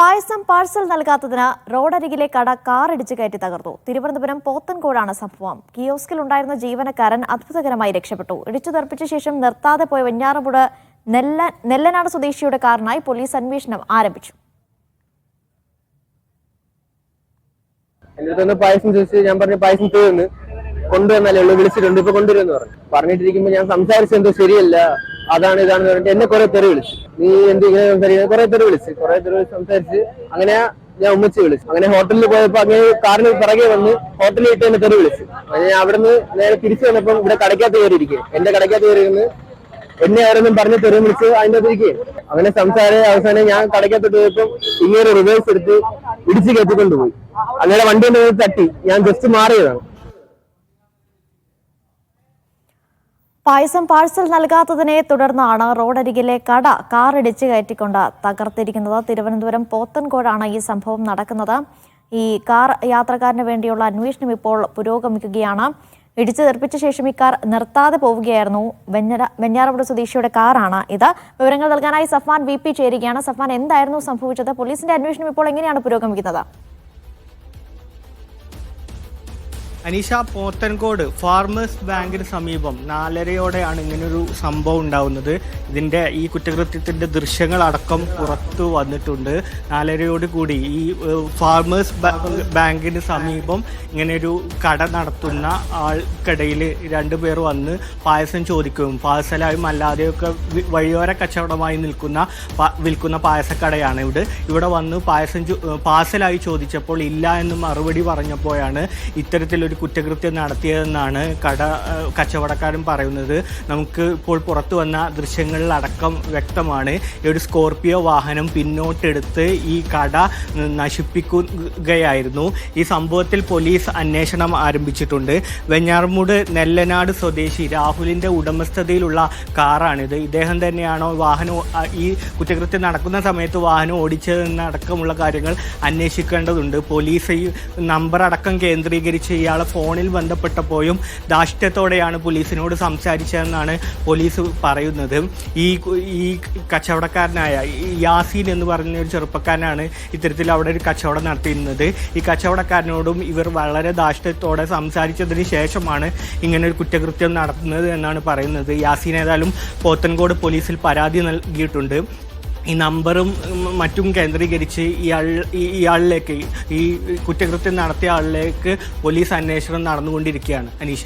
പായസം parcel നൽകാത്തതിന് റോഡരികിലെ കട കാറിടിച്ച് കയറ്റി തകർത്തു. തിരുവനന്തപുരം പോത്തൻകോടാണ് സംഭവം. കിയോസ്കിൽ ഉണ്ടായിരുന്ന ജീവനക്കാരൻ അത്ഭുതകരമായി രക്ഷപ്പെട്ടു. ഇടിച്ചു തെറിപ്പിച്ച ശേഷം നിർത്താതെ പോയ വെഞ്ഞാറമ്പുഴ നെല്ല നെല്ലനാട് സ്വദേശിയുടെ കാറിനായി പോലീസ് അന്വേഷണം ആരംഭിച്ചു. എന്റെ അടുത്ത് പായസം ചോദിച്ചു ഞാൻ പറഞ്ഞു പായസം തീർന്ന് കൊണ്ടുവന്നാലേ ഉള്ളൂ വിളിച്ചിട്ടുണ്ട്. ഇപ്പൊ കൊണ്ടുവരുമെന്ന് പറഞ്ഞു. പറഞ്ഞിട്ടിരിക്കുമ്പോ ഞാൻ സംസാരിച്ചെന്തോ ശരിയല്ല. അതാണ് ഇതാണെന്ന് പറഞ്ഞിട്ട് എന്നെ കുറെ തെറി വിളിച്ചു. നീ എന്ത് ഇങ്ങനെ സംസാരിക്കുന്നത് കുറെ തെറി വിളിച്ച് കുറെ തെറി വിളിച്ച് സംസാരിച്ച്. അങ്ങനെ ഞാൻ ഉമ്മച്ച് വിളിച്ചു. അങ്ങനെ ഹോട്ടലിൽ പോയപ്പോ അങ്ങനെ കാറിന് പിറകെ വന്ന് ഹോട്ടലിൽ ഇട്ട് എന്നെ തെറി വിളിച്ചു. അങ്ങനെ അവിടുന്ന് നേരെ തിരിച്ചു വന്നപ്പം ഇവിടെ കടയ്ക്കകത്ത് കയറിയിരിക്കും. എന്റെ കടയ്ക്കകത്ത് കയറിയിരുന്ന് എന്നെ ആരെന്നും പറഞ്ഞ് തെറി വിളിച്ച് അതിന്റെ അതിരിക്കും അങ്ങനെ സംസാരം അവസാനം ഞാൻ കടയ്ക്കകത്ത് പോയപ്പോ ഇങ്ങനെ റിവേഴ്സ് എടുത്ത് ഇടിച്ച് കയറ്റിക്കൊണ്ടുപോയി. അങ്ങനെ വണ്ടി തട്ടി. ഞാൻ ജസ്റ്റ് മാറിയതാണ്. പായസം പാഴ്സൽ നൽകാത്തതിനെ തുടർന്നാണ് റോഡരികിലെ കട കാറിടിച്ച് കയറ്റിക്കൊണ്ട് തകർത്തിരിക്കുന്നത്. തിരുവനന്തപുരം പോത്തൻകോടാണ് ഈ സംഭവം നടക്കുന്നത്. ഈ കാർ യാത്രക്കാരന് വേണ്ടിയുള്ള അന്വേഷണം ഇപ്പോൾ പുരോഗമിക്കുകയാണ്. ഇടിച്ചു തെറിപ്പിച്ച ശേഷം ഈ കാർ നിർത്താതെ പോവുകയായിരുന്നു. വെഞ്ഞര വെഞ്ഞാറമൂട് സ്വദേശിയുടെ കാറാണ് ഇത്. വിവരങ്ങൾ നൽകാനായി സഫാൻ വി പി ചേരുകയാണ്. സഫാൻ എന്തായിരുന്നു സംഭവിച്ചത്? പോലീസിന്റെ അന്വേഷണം ഇപ്പോൾ എങ്ങനെയാണ് പുരോഗമിക്കുന്നത്? അനീഷ പോത്തൻകോട് ഫാർമേഴ്സ് ബാങ്കിന് സമീപം നാലരയോടെയാണ് ഇങ്ങനൊരു സംഭവം ഉണ്ടാവുന്നത്. ഇതിന്റെ ഈ കുറ്റകൃത്യത്തിന്റെ ദൃശ്യങ്ങളടക്കം പുറത്തു വന്നിട്ടുണ്ട്. നാലരയോട് കൂടി ഈ ഫാർമേഴ്സ് ബാങ്കിന് സമീപം ഇങ്ങനെയൊരു കട നടത്തുന്ന ആൾക്കിടയിൽ രണ്ടുപേർ വന്ന് പായസം ചോദിക്കും. പാഴ്സലായും അല്ലാതെയൊക്കെ വഴിയോര കച്ചവടമായി നിൽക്കുന്ന വിൽക്കുന്ന പായസക്കടയാണ് ഇവിടെ ഇവിടെ വന്ന് പായസം പാഴ്സലായി ചോദിച്ചപ്പോൾ ഇല്ല എന്ന് മറുപടി പറഞ്ഞപ്പോഴാണ് ഇത്തരത്തിലൊരു കുറ്റകൃത്യം നടത്തിയതെന്നാണ് കട കച്ചവടക്കാരും കച്ചവടക്കാരൻ പറയുന്നത്. നമുക്ക് ഇപ്പോൾ പുറത്തു വന്ന ദൃശ്യങ്ങളിലടക്കം വ്യക്തമാണ്. ഒരു സ്കോർപിയോ വാഹനം പിന്നോട്ടെടുത്ത് ഈ കട നശിപ്പിക്കുകയായിരുന്നു. ഈ സംഭവത്തിൽ പോലീസ് അന്വേഷണം ആരംഭിച്ചിട്ടുണ്ട്. വെഞ്ഞാർമൂട് നെല്ലനാട് സ്വദേശി രാഹുലിന്റെ ഉടമസ്ഥതയിലുള്ള കാറാണിത്. ഇദ്ദേഹം തന്നെയാണോ വാഹനം ഈ കുറ്റകൃത്യം നടക്കുന്ന സമയത്ത് വാഹനം ഓടിച്ചതെന്നടക്കമുള്ള കാര്യങ്ങൾ അന്വേഷിക്കേണ്ടതുണ്ട്. പോലീസ് ഈ നമ്പർ അടക്കം കേന്ദ്രീകരിച്ച് ഇയാളെ ഫോണിൽ ബന്ധപ്പെട്ടപ്പോഴും ധാഷ്ട്യത്തോടെയാണ് പോലീസിനോട് സംസാരിച്ചതെന്നാണ് പോലീസ് പറയുന്നത്. ഈ ഈ കച്ചവടക്കാരനായ യാസീൻ എന്ന് പറഞ്ഞ ഒരു ചെറുപ്പക്കാരനാണ് ഇത്തരത്തിൽ അവിടെ ഒരു കച്ചവടം നടത്തിയിരുന്നത്. ഈ കച്ചവടക്കാരനോടും ഇവർ വളരെ ധാഷ്ട്യത്തോടെ സംസാരിച്ചതിന് ശേഷമാണ് ഇങ്ങനെ ഒരു കുറ്റകൃത്യം നടത്തുന്നത് എന്നാണ് പറയുന്നത്. യാസീൻ ഏതായാലും പോത്തൻകോട് പോലീസിൽ പരാതി നൽകിയിട്ടുണ്ട്. ഈ നമ്പറും മറ്റും കേന്ദ്രീകരിച്ച് ഇയാൾ ഇയാളിലേക്ക് ഈ കുറ്റകൃത്യം നടത്തിയ ആളിലേക്ക് പോലീസ് അന്വേഷണം നടന്നുകൊണ്ടിരിക്കുകയാണ്. അനീഷ.